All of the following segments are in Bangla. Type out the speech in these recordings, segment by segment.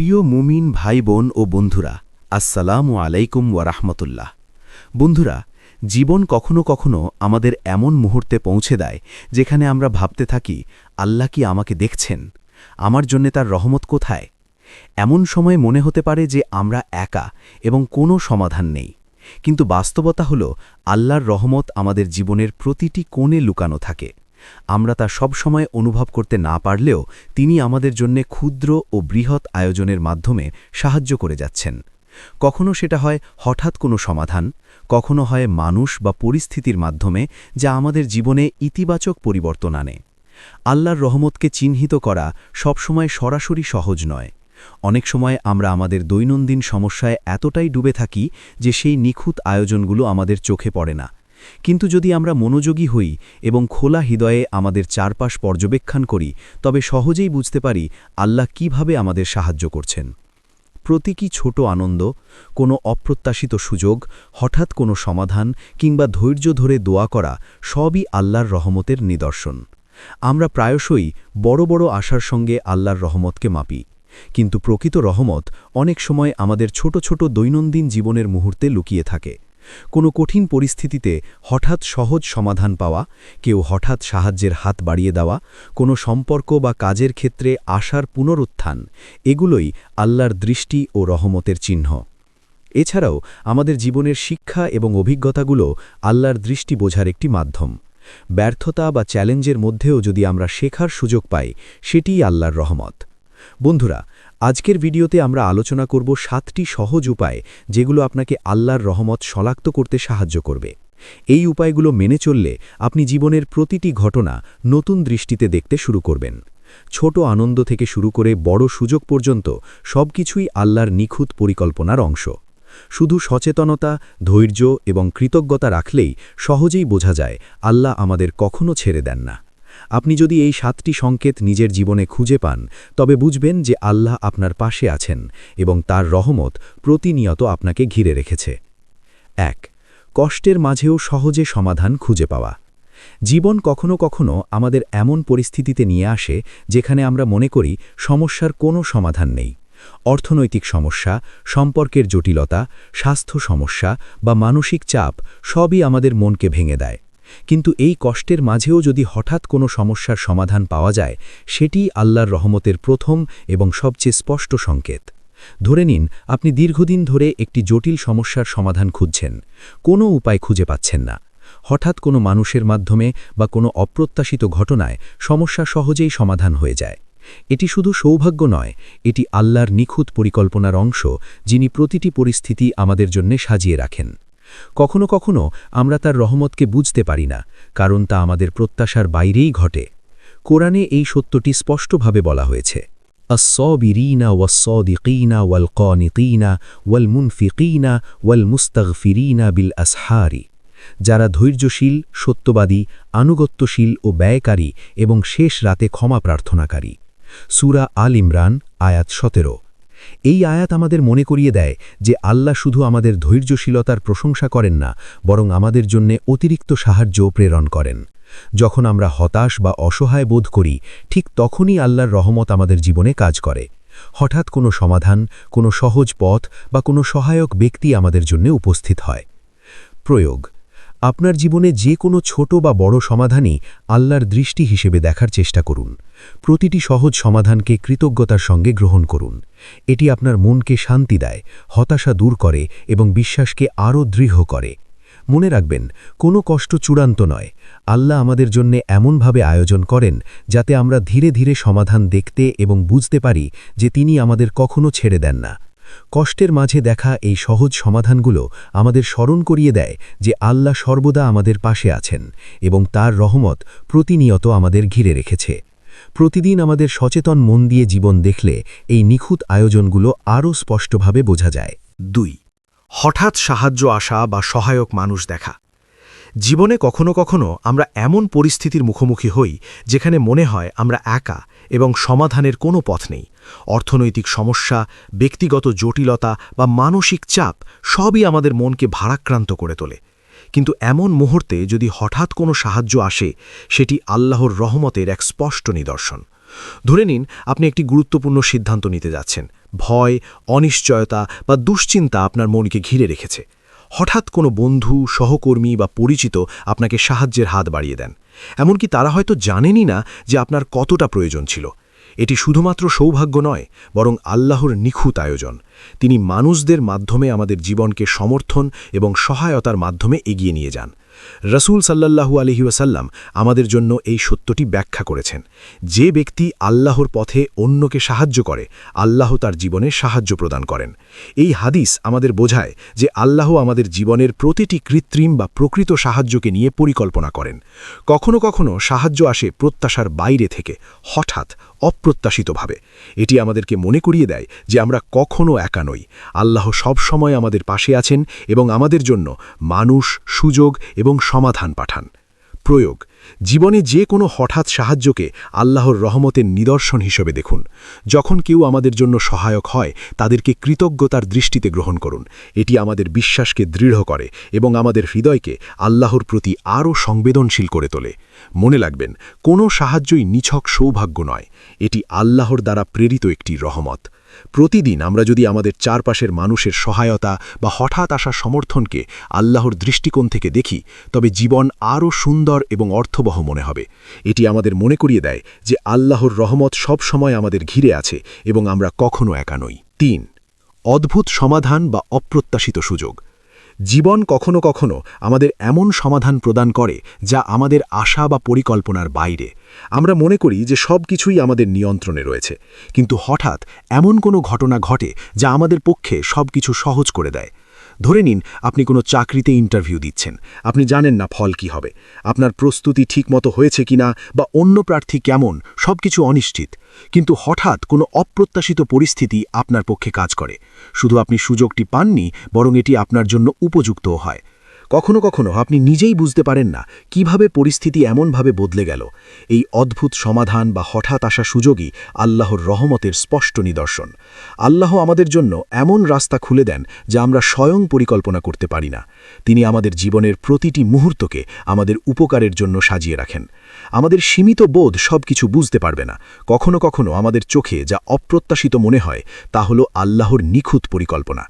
প্রিয় মুমিন ভাই বোন ও বন্ধুরা, আসসালামু আলাইকুম ওয়ারাহমতুল্লাহ বন্ধুরা, জীবন কখনো কখনো আমাদের এমন মুহূর্তে পৌঁছে দেয় যেখানে আমরা ভাবতে থাকি, আল্লাহ কি আমাকে দেখছেন? আমার জন্যে তার রহমত কোথায়? এমন সময় মনে হতে পারে যে আমরা একা এবং কোনো সমাধান নেই। কিন্তু বাস্তবতা হল, আল্লাহর রহমত আমাদের জীবনের প্রতিটি কোণে লুকানো থাকে। আমরা তা সবসময় অনুভব করতে না পারলেও তিনি আমাদের জন্যে ক্ষুদ্র ও বৃহৎ আয়োজনের মাধ্যমে সাহায্য করে যাচ্ছেন। কখনো সেটা হয় হঠাৎ কোনো সমাধান, কখনো হয় মানুষ বা পরিস্থিতির মাধ্যমে যা আমাদের জীবনে ইতিবাচক পরিবর্তন আনে। আল্লাহর রহমতকে চিহ্নিত করা সবসময় সরাসরি সহজ নয়। অনেক সময় আমরা আমাদের দৈনন্দিন সমস্যায় এতটাই ডুবে থাকি যে সেই নিখুঁত আয়োজনগুলো আমাদের চোখে পড়ে না। কিন্তু যদি আমরা মনোযোগী হই এবং খোলা হৃদয়ে আমাদের চারপাশ পর্যবেক্ষণ করি, তবে সহজেই বুঝতে পারি আল্লাহ কীভাবে আমাদের সাহায্য করছেন। প্রতীকী ছোট আনন্দ, কোনো অপ্রত্যাশিত সুযোগ, হঠাৎ কোনো সমাধান কিংবা ধৈর্য ধরে দোয়া করা সবই আল্লাহর রহমতের নিদর্শন। আমরা প্রায়শই বড় বড় আশার সঙ্গে আল্লাহর রহমতকে মাপি, কিন্তু প্রকৃত রহমত অনেক সময় আমাদের ছোট ছোট দৈনন্দিন জীবনের মুহূর্তে লুকিয়ে থাকে। কোনো কঠিন পরিস্থিতিতে হঠাৎ সহজ সমাধান পাওয়া, কেউ হঠাৎ সাহায্যের হাত বাড়িয়ে দেওয়া, কোনো সম্পর্ক বা কাজের ক্ষেত্রে আশার পুনরুত্থান, এগুলোই আল্লাহর দৃষ্টি ও রহমতের চিহ্ন। এছাড়াও আমাদের জীবনের শিক্ষা এবং অভিজ্ঞতাগুলো আল্লাহর দৃষ্টি বোঝার একটি মাধ্যম। ব্যর্থতা বা চ্যালেঞ্জের মধ্যেও যদি আমরা শেখার সুযোগ পাই, সেটিই আল্লাহর রহমত। বন্ধুরা আজকের ভিডিওতে আমরা আলোচনা করব সাতটি সহজ উপায় যেগুলো আপনাকে আল্লাহর রহমত শনাক্ত করতে সাহায্য করবে। এই উপায়গুলো মেনে চললে আপনি জীবনের প্রতিটি ঘটনা নতুন দৃষ্টিতে দেখতে শুরু করবেন। ছোট আনন্দ থেকে শুরু করে বড় সুযোগ পর্যন্ত সবকিছুই আল্লাহর নিখুঁত পরিকল্পনার অংশ। শুধু সচেতনতা, ধৈর্য এবং কৃতজ্ঞতা রাখলেই সহজেই বোঝা যায়, আল্লাহ আমাদের কখনো ছেড়ে দেন না। আপনি যদি এই সাতটি সংকেত নিজের জীবনে খুঁজে পান, তবে বুঝবেন যে আল্লাহ আপনার পাশে আছেন এবং তার রহমত প্রতিনিয়ত আপনাকে ঘিরে রেখেছে। এক, কষ্টের মাঝেও সহজে সমাধান খুঁজে পাওয়া। জীবন কখনো কখনো আমাদের এমন পরিস্থিতিতে নিয়ে আসে যেখানে আমরা মনে করি সমস্যার কোনো সমাধান নেই। অর্থনৈতিক সমস্যা, সম্পর্কের জটিলতা, স্বাস্থ্য সমস্যা বা মানসিক চাপ সবই আমাদের মনকে ভেঙে দেয়। কিন্তু এই কষ্টের মাঝেও যদি হঠাৎ কোনো সমস্যার সমাধান পাওয়া যায় সেটি আল্লাহর রহমতের প্রথম এবং সবচেয়ে স্পষ্ট সংকেত। ধরে নিন, আপনি দীর্ঘদিন ধরে একটি জটিল সমস্যার সমাধান খুঁজছেন, কোনো উপায় খুঁজে পাচ্ছেন না। হঠাৎ কোনো মানুষের মাধ্যমে বা কোনো অপ্রত্যাশিত ঘটনায় সমস্যা সহজেই সমাধান হয়ে যায়। এটি শুধু সৌভাগ্য নয়, এটি আল্লাহর নিখুঁত পরিকল্পনার অংশ যিনি প্রতিটি পরিস্থিতি আমাদের জন্যে সাজিয়ে রাখেন। কখনো কখনো আমরা তার রহমতকে বুঝতে পারি না কারণ তা আমাদের প্রত্যাশার বাইরেই ঘটে কোরআনে এই সত্যটি স্পষ্টভাবে বলা হয়েছে الصابرين والصادقين والقانطين والمنفقين والمستغفرين بالأسحار যারা ধৈর্যশীল সত্যবাদী আনুগত্যশীল ও ব্যয়কারী এবং শেষ রাতে ক্ষমা প্রার্থনাকারী সুরা আল ইমরান আয়াত সতেরো এই আয়াত আমাদের মনে করিয়ে দেয় যে আল্লাহ শুধু আমাদের ধৈর্যশীলতার প্রশংসা করেন না, বরং আমাদের জন্যে অতিরিক্ত সাহায্য প্রেরণ করেন। যখন আমরা হতাশ বা অসহায় বোধ করি, ঠিক তখনই আল্লাহর রহমত আমাদের জীবনে কাজ করে। হঠাৎ কোনো সমাধান, কোনো সহজ পথ বা কোনো সহায়ক ব্যক্তি আমাদের জন্য উপস্থিত হয়। প্রয়োগ আপনার জীবনে যে কোনো ছোট বা বড় সমাধানই আল্লাহর দৃষ্টি হিসেবে দেখার চেষ্টা করুন। প্রতিটি সহজ সমাধানকে কৃতজ্ঞতার সঙ্গে গ্রহণ করুন। এটি আপনার মনকে শান্তি দেয়, হতাশা দূর করে এবং বিশ্বাসকে আরও দৃঢ় করে। মনে রাখবেন, কোনো কষ্ট চূড়ান্ত নয়। আল্লাহ আমাদের জন্য এমনভাবে আয়োজন করেন যাতে আমরা ধীরে ধীরে সমাধান দেখতে এবং বুঝতে পারি যে তিনি আমাদের কখনো ছেড়ে দেন না। কষ্টের মাঝে দেখা এই সহজ সমাধানগুলো আমাদের স্মরণ করিয়ে দেয় যে আল্লাহ সর্বদা আমাদের পাশে আছেন এবং তার রহমত প্রতিনিয়ত আমাদের ঘিরে রেখেছে। প্রতিদিন আমাদের সচেতন মন দিয়ে জীবন দেখলে এই নিখুঁত আয়োজনগুলো আরও স্পষ্টভাবে বোঝা যায়। দুই, হঠাৎ সাহায্য আসা বা সহায়ক মানুষ দেখা। জীবনে কখনো কখনো আমরা এমন পরিস্থিতির মুখোমুখি হই যেখানে মনে হয় আমরা একা এবং সমাধানের কোনো পথ নেই। অর্থনৈতিক সমস্যা, ব্যক্তিগত জটিলতা বা মানসিক চাপ সবই আমাদের মনকে ভারাক্রান্ত করে তোলে। কিন্তু এমন মুহূর্তে যদি হঠাৎ কোনো সাহায্য আসে, সেটি আল্লাহর রহমতের এক স্পষ্ট নিদর্শন। ধরে নিন, আপনি একটি গুরুত্বপূর্ণ সিদ্ধান্ত নিতে যাচ্ছেন। ভয়, অনিশ্চয়তা বা দুশ্চিন্তা আপনার মনকে ঘিরে রেখেছে। হঠাৎ কোনো বন্ধু, সহকর্মী বা পরিচিত আপনাকে সাহায্যের হাত বাড়িয়ে দেন। এমনকি তারা হয়তো জানেনই না যে আপনার কতটা প্রয়োজন ছিল। এটি শুধুমাত্র সৌভাগ্য নয়, বরং আল্লাহর নিখুঁত আয়োজন। তিনি মানুষদের মাধ্যমে আমাদের জীবনকে সমর্থন এবং সহায়তার মাধ্যমে এগিয়ে নিয়ে যান। রসুল সাল্লাল্লাহু আলহি ওয়াসাল্লাম আমাদের জন্য এই সত্যটি ব্যাখ্যা করেছেন। যে ব্যক্তি আল্লাহর পথে অন্যকে সাহায্য করে, আল্লাহ তার জীবনে সাহায্য প্রদান করেন। এই হাদিস আমাদের বোঝায় যে আল্লাহ আমাদের জীবনের প্রতিটি কৃত্রিম বা প্রকৃত সাহায্যকে নিয়ে পরিকল্পনা করেন। কখনো কখনো সাহায্য আসে প্রত্যাশার বাইরে থেকে, হঠাৎ অপ্রত্যাশিতভাবে। এটি আমাদেরকে মনে করিয়ে দেয় যে আমরা কখনও একা নই। আল্লাহ সবসময় আমাদের পাশে আছেন এবং আমাদের জন্য মানুষ, সুযোগ এবং সমাধান পাঠান। প্রয়োগ জীবনে যে কোনো হঠাৎ সাহায্যকে আল্লাহর রহমতের নিদর্শন হিসেবে দেখুন। যখন কেউ আমাদের জন্য সহায়ক হয়, তাদেরকে কৃতজ্ঞতার দৃষ্টিতে গ্রহণ করুন। এটি আমাদের বিশ্বাসকে দৃঢ় করে এবং আমাদের হৃদয়কে আল্লাহর প্রতি আরও সংবেদনশীল করে তোলে। মনে লাগবেন কোনো সাহায্যই নিছক সৌভাগ্য নয়। এটি আল্লাহর দ্বারা প্রেরিত একটি রহমত। প্রতিদিন আমরা যদি আমাদের চারপাশের মানুষের সহায়তা বা হঠাৎ আসা সমর্থনকে আল্লাহর দৃষ্টিকোণ থেকে দেখি, তবে জীবন আরও সুন্দর এবং অর্থবহ মনে হবে। এটি আমাদের মনে করিয়ে দেয় যে আল্লাহর রহমত সব সময় আমাদের ঘিরে আছে এবং আমরা কখনো একা নই। তিন, অদ্ভুত সমাধান বা অপ্রত্যাশিত সুযোগ। জীবন কখনো কখনো আমাদের এমন সমাধান প্রদান করে যা আমাদের আশা বা পরিকল্পনার বাইরে। আমরা মনে করি যে সব কিছুই আমাদের নিয়ন্ত্রণে রয়েছে, কিন্তু হঠাৎ এমন কোনো ঘটনা ঘটে যা আমাদের পক্ষে সব কিছু সহজ করে দেয়। ধরে নিন, আপনি কোনো চাকরিতে ইন্টারভিউ দিচ্ছেন। আপনি জানেন না ফল কি হবে। আপনার প্রস্তুতি ঠিকমতো হয়েছে কিনা বা অন্য প্রার্থী কেমন সব কিছু অনিশ্চিত। কিন্তু হঠাৎ কোনো অপ্রত্যাশিত পরিস্থিতি আপনার পক্ষে কাজ করে। শুধু আপনি সুযোগটি পাননি, বরং এটি আপনার জন্য উপযুক্তও হয়। কখনো কখনো আপনি নিজেই বুঝতে পারেন না কীভাবে পরিস্থিতি এমনভাবে বদলে গেল। এই অদ্ভুত সমাধান বা হঠাৎ আসা সুযোগই আল্লাহর রহমতের স্পষ্ট নিদর্শন। আল্লাহ আমাদের জন্য এমন রাস্তা খুলে দেন যা আমরা স্বয়ং পরিকল্পনা করতে পারি না। তিনি আমাদের জীবনের প্রতিটি মুহূর্তকে আমাদের উপকারের জন্য সাজিয়ে রাখেন। আমাদের সীমিত বোধ সব কিছু বুঝতে পারবে না। কখনো কখনো আমাদের চোখে যা অপ্রত্যাশিত মনে হয় তা হল আল্লাহর নিখুঁত পরিকল্পনা।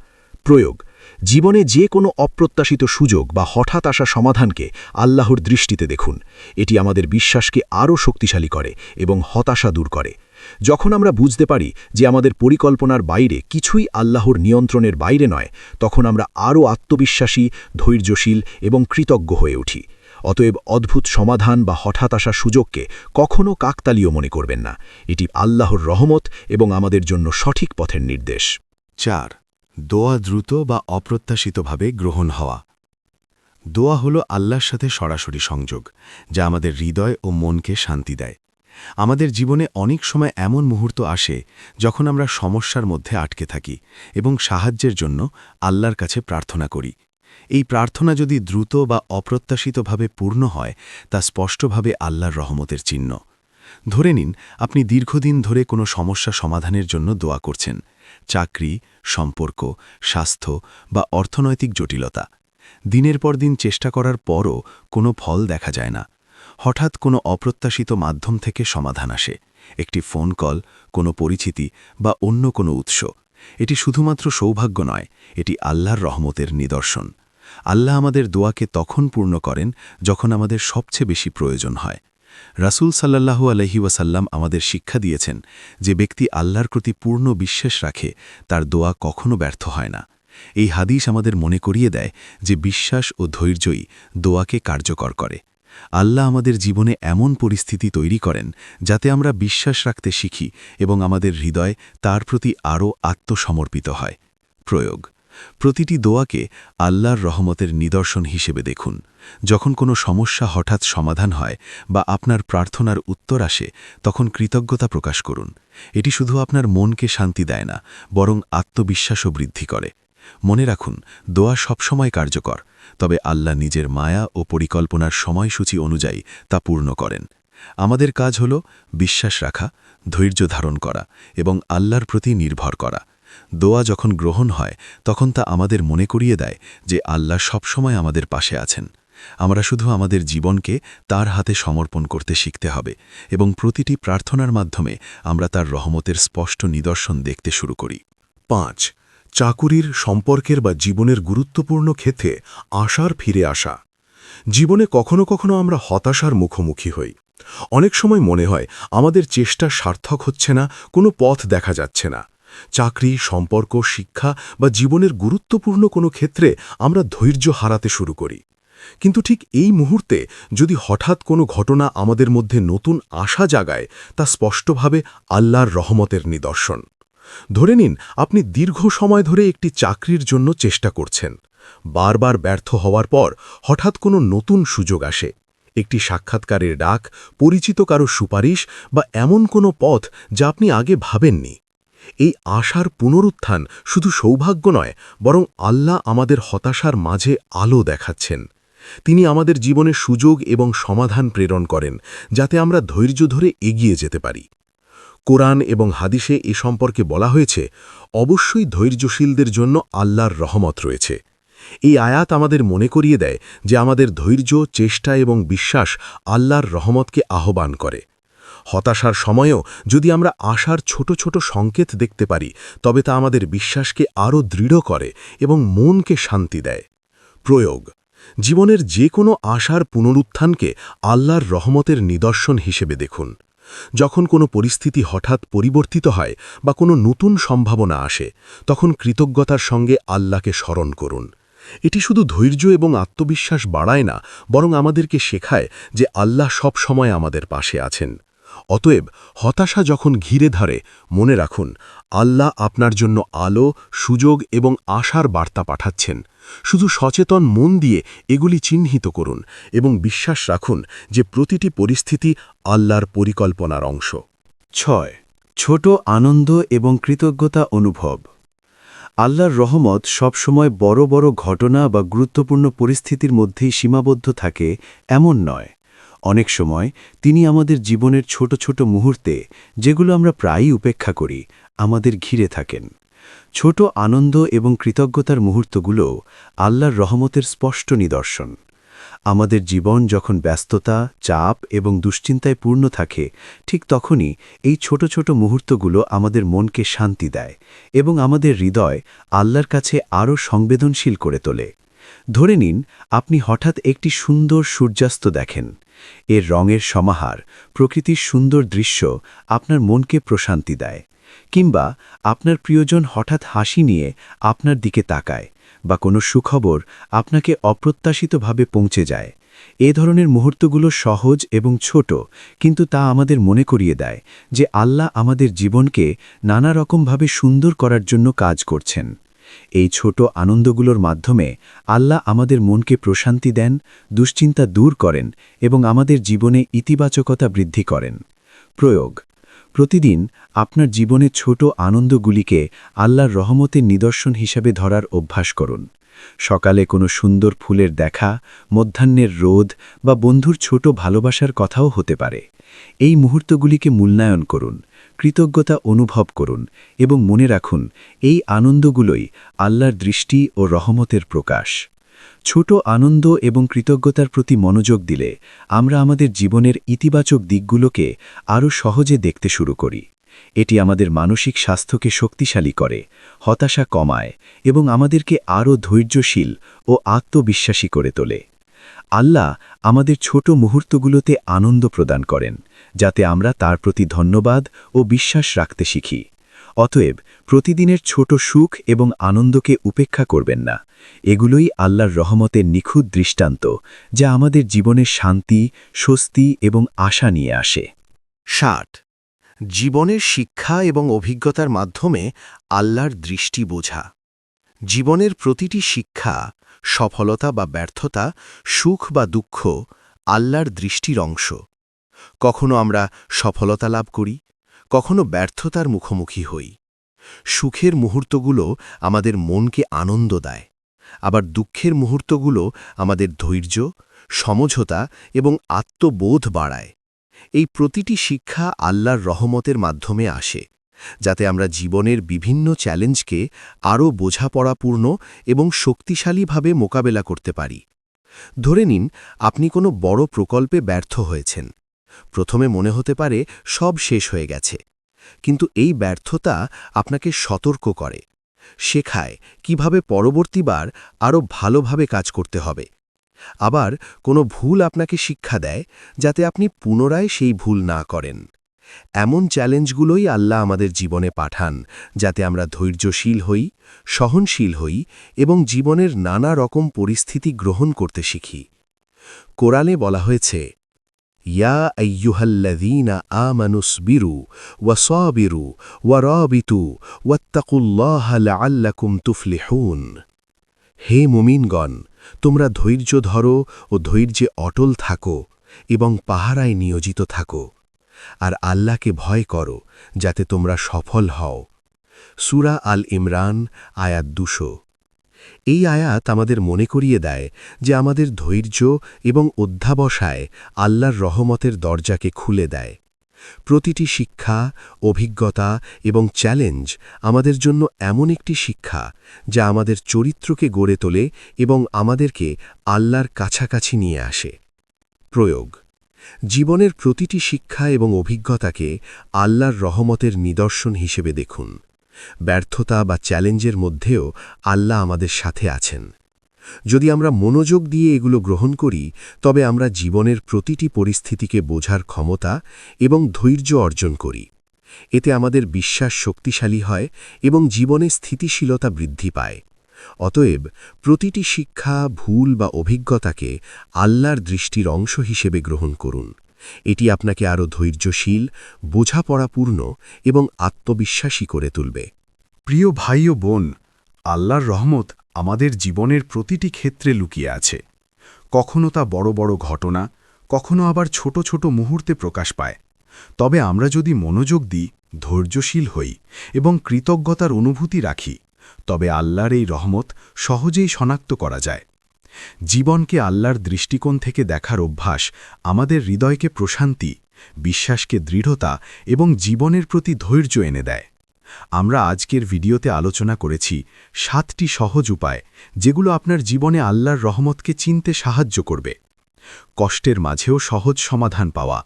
প্রয়োগ জীবনে যে কোনো অপ্রত্যাশিত সুযোগ বা হঠাৎ আসা সমাধানকে আল্লাহর দৃষ্টিতে দেখুন। এটি আমাদের বিশ্বাসকে আরও শক্তিশালী করে এবং হতাশা দূর করে। যখন আমরা বুঝতে পারি যে আমাদের পরিকল্পনার বাইরে কিছুই আল্লাহর নিয়ন্ত্রণের বাইরে নয়, তখন আমরা আরও আত্মবিশ্বাসী, ধৈর্যশীল এবং কৃতজ্ঞ হয়ে উঠি। অতএব অদ্ভুত সমাধান বা হঠাৎ আসা সুযোগকে কখনও কাকতালীয় মনে করবেন না। এটি আল্লাহর রহমত এবং আমাদের জন্য সঠিক পথের নির্দেশ। চার দোয়া দ্রুত বা অপ্রত্যাশিতভাবে গ্রহণ হওয়া। দোয়া হল আল্লাহর সাথে সরাসরি সংযোগ, যা আমাদের হৃদয় ও মনকে শান্তি দেয়। আমাদের জীবনে অনেক সময় এমন মুহূর্ত আসে, যখন আমরা সমস্যার মধ্যে আটকে থাকি এবং সাহায্যের জন্য আল্লাহর কাছে প্রার্থনা করি। এই প্রার্থনা যদি দ্রুত বা অপ্রত্যাশিতভাবে পূর্ণ হয়, তা স্পষ্টভাবে আল্লাহর রহমতের চিহ্ন। ধরে নিন, আপনি দীর্ঘদিন ধরে কোনো সমস্যা সমাধানের জন্য দোয়া করছেন। চাকরি, সম্পর্ক, স্বাস্থ্য বা অর্থনৈতিক জটিলতা। দিনের পর দিন চেষ্টা করার পরও কোনো ফল দেখা যায় না। হঠাৎ কোনো অপ্রত্যাশিত মাধ্যম থেকে সমাধান আসে। একটি ফোন কল, কোনো পরিচিতি বা অন্য কোনো উৎস। এটি শুধুমাত্র সৌভাগ্য নয়, এটি আল্লাহর রহমতের নিদর্শন। আল্লাহ আমাদের দোয়াকে তখন পূর্ণ করেন যখন আমাদের সবচেয়ে বেশি প্রয়োজন হয়। রাসুল সাল্লাহু আলহি ওয়াসাল্লাম আমাদের শিক্ষা দিয়েছেন যে ব্যক্তি আল্লাহর প্রতি পূর্ণ বিশ্বাস রাখে, তার দোয়া কখনো ব্যর্থ হয় না। এই হাদিস আমাদের মনে করিয়ে দেয় যে বিশ্বাস ও ধৈর্যই দোয়াকে কার্যকর করে। আল্লাহ আমাদের জীবনে এমন পরিস্থিতি তৈরি করেন যাতে আমরা বিশ্বাস রাখতে শিখি এবং আমাদের হৃদয় তার প্রতি আরও আত্মসমর্পিত হয়। প্রয়োগ প্রতিটি দোয়াকে আল্লাহর রহমতের নিদর্শন হিসেবে দেখুন। যখন কোনো সমস্যা হঠাৎ সমাধান হয় বা আপনার প্রার্থনার উত্তর আসে, তখন কৃতজ্ঞতা প্রকাশ করুন। এটি শুধু আপনার মনকে শান্তি দেয় না, বরং আত্মবিশ্বাসও বৃদ্ধি করে। মনে রাখুন, দোয়া সবসময় কার্যকর, তবে আল্লাহ নিজের মায়া ও পরিকল্পনার সময়সূচি অনুযায়ী তা পূর্ণ করেন। আমাদের কাজ হল বিশ্বাস রাখা, ধৈর্য ধারণ করা এবং আল্লাহর প্রতি নির্ভর করা। দোয়া যখন গ্রহণ হয়, তখন তা আমাদের মনে করিয়ে দেয় যে আল্লাহ সবসময় আমাদের পাশে আছেন। আমরা শুধু আমাদের জীবনকে তার হাতে সমর্পণ করতে শিখতে হবে এবং প্রতিটি প্রার্থনার মাধ্যমে আমরা তার রহমতের স্পষ্ট নিদর্শন দেখতে শুরু করি। পাঁচ, চাকুরির সম্পর্কের বা জীবনের গুরুত্বপূর্ণ ক্ষেত্রে আশার ফিরে আসা। জীবনে কখনো কখনো আমরা হতাশার মুখোমুখি হই। অনেক সময় মনে হয় আমাদের চেষ্টা সার্থক হচ্ছে না, কোনো পথ দেখা যাচ্ছে না। চাকরি, সম্পর্ক, শিক্ষা বা জীবনের গুরুত্বপূর্ণ কোনো ক্ষেত্রে আমরা ধৈর্য হারাতে শুরু করি। কিন্তু ঠিক এই মুহূর্তে যদি হঠাৎ কোনো ঘটনা আমাদের মধ্যে নতুন আশা জাগায়, তা স্পষ্টভাবে আল্লাহর রহমতের নিদর্শন। ধরে নিন, আপনি দীর্ঘ সময় ধরে একটি চাকরির জন্য চেষ্টা করছেন। বারবার ব্যর্থ হওয়ার পর হঠাৎ কোনো নতুন সুযোগ আসে। একটি সাক্ষাৎকারের ডাক, পরিচিত কারও সুপারিশ বা এমন কোনো পথ যা আপনি আগে ভাবেননি। এই আশার পুনরুত্থান শুধু সৌভাগ্য নয়, বরং আল্লাহ আমাদের হতাশার মাঝে আলো দেখাচ্ছেন। তিনি আমাদের জীবনে সুযোগ এবং সমাধান প্রেরণ করেন, যাতে আমরা ধৈর্য ধরে এগিয়ে যেতে পারি। কোরআন এবং হাদিসে এ সম্পর্কে বলা হয়েছে, অবশ্যই ধৈর্যশীলদের জন্য আল্লাহর রহমত রয়েছে। এই আয়াত আমাদের মনে করিয়ে দেয় যে আমাদের ধৈর্য, চেষ্টা এবং বিশ্বাস আল্লাহর রহমতকে আহ্বান করে। হতাশার সময়েও যদি আমরা আশার ছোট ছোট সংকেত দেখতে পারি, তবে তা আমাদের বিশ্বাসকে আরও দৃঢ় করে এবং মনকে শান্তি দেয়। প্রয়োগ। জীবনের যে কোনো আশার পুনরুত্থানকে আল্লাহর রহমতের নিদর্শন হিসেবে দেখুন। যখন কোনো পরিস্থিতি হঠাৎ পরিবর্তিত হয় বা কোনো নতুন সম্ভাবনা আসে, তখন কৃতজ্ঞতার সঙ্গে আল্লাহকে স্মরণ করুন। এটি শুধু ধৈর্য এবং আত্মবিশ্বাস বাড়ায় না, বরং আমাদেরকে শেখায় যে আল্লাহ সব সময় আমাদের পাশে আছেন। অতএব হতাশা যখন ঘিরে ধরে, মনে রাখুন, আল্লাহ আপনার জন্য আলো, সুযোগ এবং আশার বার্তা পাঠাচ্ছেন। শুধু সচেতন মন দিয়ে এগুলি চিহ্নিত করুন এবং বিশ্বাস রাখুন যে প্রতিটি পরিস্থিতি আল্লাহর পরিকল্পনার অংশ। ছয়, ছোট আনন্দ এবং কৃতজ্ঞতা অনুভব। আল্লাহর রহমত সবসময় বড় বড় ঘটনা বা গুরুত্বপূর্ণ পরিস্থিতির মধ্যেই সীমাবদ্ধ থাকে, এমন নয়। অনেক সময় তিনি আমাদের জীবনের ছোট ছোট মুহূর্তে যেগুলো আমরা প্রায়ই উপেক্ষা করি, আমাদের ঘিরে থাকেন। ছোট আনন্দ এবং কৃতজ্ঞতার মুহূর্তগুলো আল্লাহর রহমতের স্পষ্ট নিদর্শন। আমাদের জীবন যখন ব্যস্ততা, চাপ এবং দুশ্চিন্তায় পূর্ণ থাকে, ঠিক তখনই এই ছোট ছোট মুহূর্তগুলো আমাদের মনকে শান্তি দেয় এবং আমাদের হৃদয় আল্লাহর কাছে আরও সংবেদনশীল করে তোলে। ধরে নিন, আপনি হঠাৎ একটি সুন্দর সূর্যাস্ত দেখেন। এর রঙের সমাহার, প্রকৃতির সুন্দর দৃশ্য আপনার মনকে প্রশান্তি দেয়। কিংবা আপনার প্রিয়জন হঠাৎ হাসি নিয়ে আপনার দিকে তাকায় বা কোনো সুখবর আপনাকে অপ্রত্যাশিতভাবে পৌঁছে যায়। এ ধরনের মুহূর্তগুলো সহজ এবং ছোট, কিন্তু তা আমাদের মনে করিয়ে দেয় যে আল্লাহ আমাদের জীবনকে নানা রকমভাবে সুন্দর করার জন্য কাজ করছেন। এই ছোট আনন্দগুলোর মাধ্যমে আল্লাহ আমাদের মনকে প্রশান্তি দেন, দুশ্চিন্তা দূর করেন এবং আমাদের জীবনে ইতিবাচকতা বৃদ্ধি করেন। প্রয়োগ। প্রতিদিন আপনার জীবনে ছোট আনন্দগুলিকে আল্লাহর রহমতের নিদর্শন হিসাবে ধরার অভ্যাস করুন। সকালে কোনো সুন্দর ফুলের দেখা, মধ্যাহ্নের রোদ বা বন্ধুর ছোট ভালোবাসার কথাও হতে পারে। এই মুহূর্তগুলিকে মূল্যায়ন করুন। কৃতজ্ঞতা অনুভব করুন এবং মনে রাখুন, এই আনন্দগুলোই আল্লাহর দৃষ্টি ও রহমতের প্রকাশ। ছোট আনন্দ এবং কৃতজ্ঞতার প্রতি মনোযোগ দিলে আমরা আমাদের জীবনের ইতিবাচক দিকগুলোকে আরও সহজে দেখতে শুরু করি। এটি আমাদের মানসিক স্বাস্থ্যকে শক্তিশালী করে, হতাশা কমায় এবং আমাদেরকে আরও ধৈর্যশীল ও আত্মবিশ্বাসী করে তোলে। আল্লাহ আমাদের ছোট মুহূর্তগুলোতে আনন্দ প্রদান করেন। যাতে আমরা তার প্রতি ধন্যবাদ ও বিশ্বাস রাখতে শিখি। অতএব প্রতিদিনের ছোট সুখ এবং আনন্দকে উপেক্ষা করবেন না। এগুলোই আল্লাহর রহমতের নিখুঁত দৃষ্টান্ত, যা আমাদের জীবনে শান্তি, স্বস্তি এবং আশা নিয়ে আসে। ষাট। জীবনের শিক্ষা এবং অভিজ্ঞতার মাধ্যমে আল্লাহর দৃষ্টি বোঝা। জীবনের প্রতিটি শিক্ষা, সফলতা বা ব্যর্থতা, সুখ বা দুঃখ, আল্লাহর দৃষ্টির অংশ। কখনো আমরা সফলতা লাভ করি, কখনো ব্যর্থতার মুখোমুখি হই। সুখের মুহূর্তগুলো আমাদের মনকে আনন্দ দেয়, আবার দুঃখের মুহূর্তগুলো আমাদের ধৈর্য, সমঝোতা এবং আত্মবোধ বাড়ায়। এই প্রতিটি শিক্ষা আল্লাহর রহমতের মাধ্যমে আসে, যাতে আমরা জীবনের বিভিন্ন চ্যালেঞ্জকে আরও বোঝাপড়াপূর্ণ এবং শক্তিশালীভাবে মোকাবেলা করতে পারি। ধরে নিন, আপনি কোনো বড় প্রকল্পে ব্যর্থ হয়েছেন। প্রথমে মনে হতে পারে সব শেষ হয়ে গেছে। কিন্তু এই ব্যর্থতা আপনাকে সতর্ক করে, শেখায় কীভাবে পরবর্তীবার আরও ভালোভাবে কাজ করতে হবে। আবার কোনো ভুল আপনাকে শিক্ষা দেয় যাতে আপনি পুনরায় সেই ভুল না করেন। এমন চ্যালেঞ্জগুলোই আল্লাহ আমাদের জীবনে পাঠান যাতে আমরা ধৈর্যশীল হই, সহনশীল হই এবং জীবনের নানা রকম পরিস্থিতি গ্রহণ করতে শিখি। কোরআনে বলা হয়েছে ইয়া আইয়ুহাল্লাযীনা আমানুসবিরু ওয়াসাবিরু ওয়ারাবিতু ওয়াত্তাকুল্লাহা লাআল্লাকুম তুফলিহুন হে মুমিনগণ, তোমরা ধৈর্য ধরো ও ধৈর্যে অটল থাকো এবং পাহারায় নিয়োজিত থাকো। আর আল্লাহকে ভয় করো যাতে তোমরা সফল হও। সুরা আল ইমরান, আয়াত দুশো। এই আয়াত আমাদের মনে করিয়ে দেয় যে আমাদের ধৈর্য এবং অধ্যাবসায় আল্লাহর রহমতের দরজাকে খুলে দেয়। প্রতিটি শিক্ষা, অভিজ্ঞতা এবং চ্যালেঞ্জ আমাদের জন্য এমন একটি শিক্ষা যা আমাদের চরিত্রকে গড়ে তোলে এবং আমাদেরকে আল্লাহর কাছাকাছি নিয়ে আসে। প্রয়োগ। জীবনের প্রতিটি শিক্ষা এবং অভিজ্ঞতাকে আল্লাহর রহমতের নিদর্শন হিসেবে দেখুন। ব্যর্থতা বা চ্যালেঞ্জের মধ্যেও আল্লাহ আমাদের সাথে আছেন। যদি আমরা মনোযোগ দিয়ে এগুলো গ্রহণ করি, তবে আমরা জীবনের প্রতিটি পরিস্থিতিকে বোঝার ক্ষমতা এবং ধৈর্য অর্জন করি। এতে আমাদের বিশ্বাস শক্তিশালী হয় এবং জীবনে স্থিতিশীলতা বৃদ্ধি পায়। অতএব প্রতিটি শিক্ষা, ভুল বা অভিজ্ঞতাকে আল্লাহর দৃষ্টির অংশ হিসেবে গ্রহণ করুন। এটি আপনাকে আরও ধৈর্যশীল, বোঝাপড়াপূর্ণ এবং আত্মবিশ্বাসী করে তুলবে। প্রিয় ভাই ও বোন, আল্লাহর রহমত আমাদের জীবনের প্রতিটি ক্ষেত্রে লুকিয়ে আছে। কখনো তা বড় বড় ঘটনা, কখনো আবার ছোট ছোট মুহূর্তে প্রকাশ পায়। তবে আমরা যদি মনোযোগ দিই, ধৈর্যশীল হই এবং কৃতজ্ঞতার অনুভূতি রাখি, তবে আল্লাহর এই রহমত সহজেই শনাক্ত করা যায়। জীবনকে আল্লাহর দৃষ্টিকোণ থেকে দেখার অভ্যাস, আমাদের হৃদয়কে প্রশান্তি, বিশ্বাসকে দৃঢ়তা এবং জীবনের প্রতি ধৈর্য এনে দেয়। আমরা আজকের ভিডিওতে আলোচনা করেছি সাতটি সহজ উপায় যেগুলো আপনার জীবনে আল্লাহর রহমতকে চিনতে সাহায্য করবে। কষ্টের মাঝেও সহজ সমাধান পাওয়া,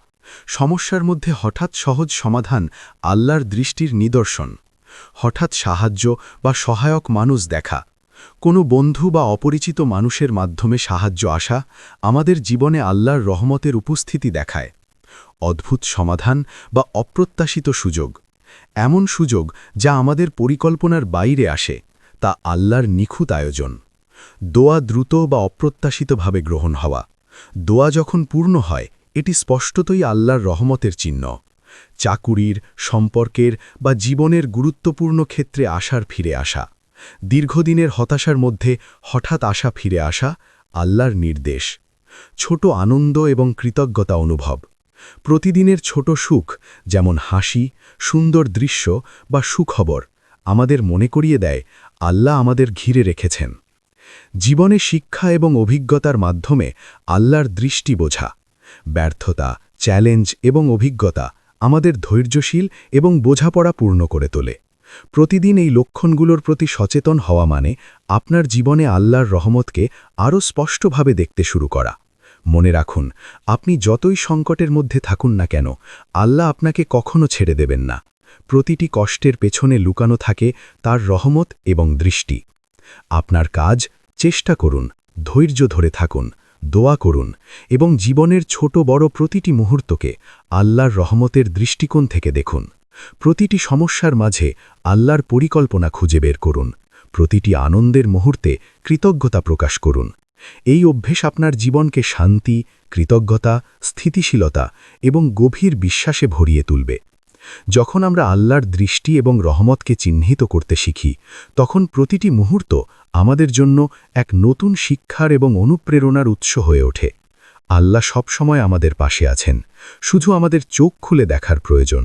সমস্যার মধ্যে হঠাৎ সহজ সমাধান আল্লাহর দৃষ্টির নিদর্শন, হঠাৎ সাহায্য বা সহায়ক মানুষ দেখা কোনো বন্ধু বা অপরিচিত মানুষের মাধ্যমে সাহায্য আসা আমাদের জীবনে আল্লাহর রহমতের উপস্থিতি দেখায়। অদ্ভুত সমাধান বা অপ্রত্যাশিত সুযোগ। এমন সুযোগ যা আমাদের পরিকল্পনার বাইরে আসে, তা আল্লাহর নিখুঁত আয়োজন। দোয়া দ্রুত বা অপ্রত্যাশিতভাবে গ্রহণ হওয়া। দোয়া যখন পূর্ণ হয়, এটি স্পষ্টতই আল্লাহর রহমতের চিহ্ন। চাকুরির, সম্পর্কের বা জীবনের গুরুত্বপূর্ণ ক্ষেত্রে আশার ফিরে আসা। দীর্ঘদিনের হতাশার মধ্যে হঠাৎ আশা ফিরে আসা আল্লাহর নির্দেশ। ছোট আনন্দ এবং কৃতজ্ঞতা অনুভব। প্রতিদিনের ছোট সুখ, যেমন হাসি, সুন্দর দৃশ্য বা সুখবর, আমাদের মনে করিয়ে দেয়, আল্লাহ আমাদের ঘিরে রেখেছেন। জীবনে শিক্ষা এবং অভিজ্ঞতার মাধ্যমে আল্লাহর দৃষ্টি বোঝা, ব্যর্থতা, চ্যালেঞ্জ এবং অভিজ্ঞতা আমাদের ধৈর্যশীল এবং বোঝাপড়া পূর্ণ করে তোলে। প্রতিদিন এই লক্ষণগুলোর প্রতি সচেতন হওয়া মানে আপনার জীবনে আল্লাহর রহমতকে আরও স্পষ্টভাবে দেখতে শুরু করা। মনে রাখুন, আপনি যতই সংকটের মধ্যে থাকুন না কেন, আল্লাহ আপনাকে কখনো ছেড়ে দেবেন না। প্রতিটি কষ্টের পেছনে লুকানো থাকে তার রহমত এবং দৃষ্টি। আপনার কাজ, চেষ্টা করুন, ধৈর্য ধরে থাকুন, দোয়া করুন এবং জীবনের ছোট বড় প্রতিটি মুহূর্তকে আল্লাহর রহমতের দৃষ্টিকোণ থেকে দেখুন। প্রতিটি সমস্যার মাঝে আল্লাহর পরিকল্পনা খুঁজে বের করুন। প্রতিটি আনন্দের মুহূর্তে কৃতজ্ঞতা প্রকাশ করুন। এই অভ্যেস আপনার জীবনকে শান্তি, কৃতজ্ঞতা, স্থিতিশীলতা এবং গভীর বিশ্বাসে ভরিয়ে তুলবে। যখন আমরা আল্লাহর দৃষ্টি এবং রহমতকে চিহ্নিত করতে শিখি, তখন প্রতিটি মুহূর্ত আমাদের জন্য এক নতুন শিক্ষার এবং অনুপ্রেরণার উৎস হয়ে ওঠে। আল্লাহ সবসময় আমাদের পাশে আছেন। শুধু আমাদের চোখ খুলে দেখার প্রয়োজন।